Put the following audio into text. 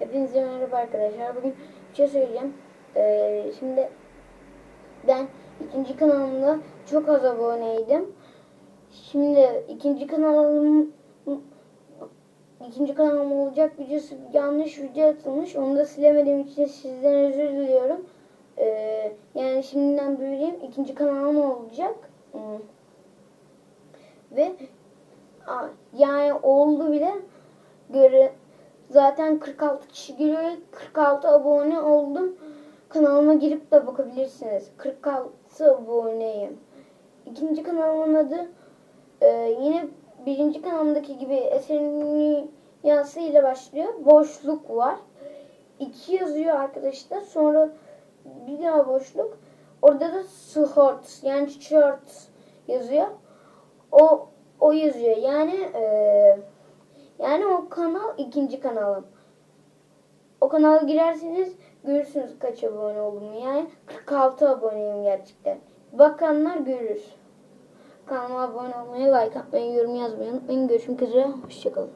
Hepinize merhaba arkadaşlar. Bugün bir şey söyleyeceğim. Ee, şimdi ben ikinci kanalımda çok az aboneydim. Şimdi ikinci kanalım ikinci kanalım olacak videosu yanlış video atılmış. Onu da silemediğim için sizden özür diliyorum. Ee, yani şimdiden duyurayım. ikinci kanalım olacak. Hmm. Ve yani oldu bile göre zaten 46 kişi görüyor. 46 abone oldum. Kanalıma girip de bakabilirsiniz. 46 aboneyim. İkinci kanalımın adı e, yine birinci kanalımdaki gibi eserin ile başlıyor. Boşluk var. İki yazıyor arkadaşlar. Sonra bir daha boşluk. Orada da short yani short yazıyor. O o yazıyor. Yani eee yani o kanal ikinci kanalım. O kanala girerseniz görürsünüz kaç abone olduğumu. Yani 46 aboneyim gerçekten. Bakanlar görür. Kanalıma abone olmayı, like atmayı, yorum yazmayı unutmayın. Görüşmek üzere. Hoşçakalın.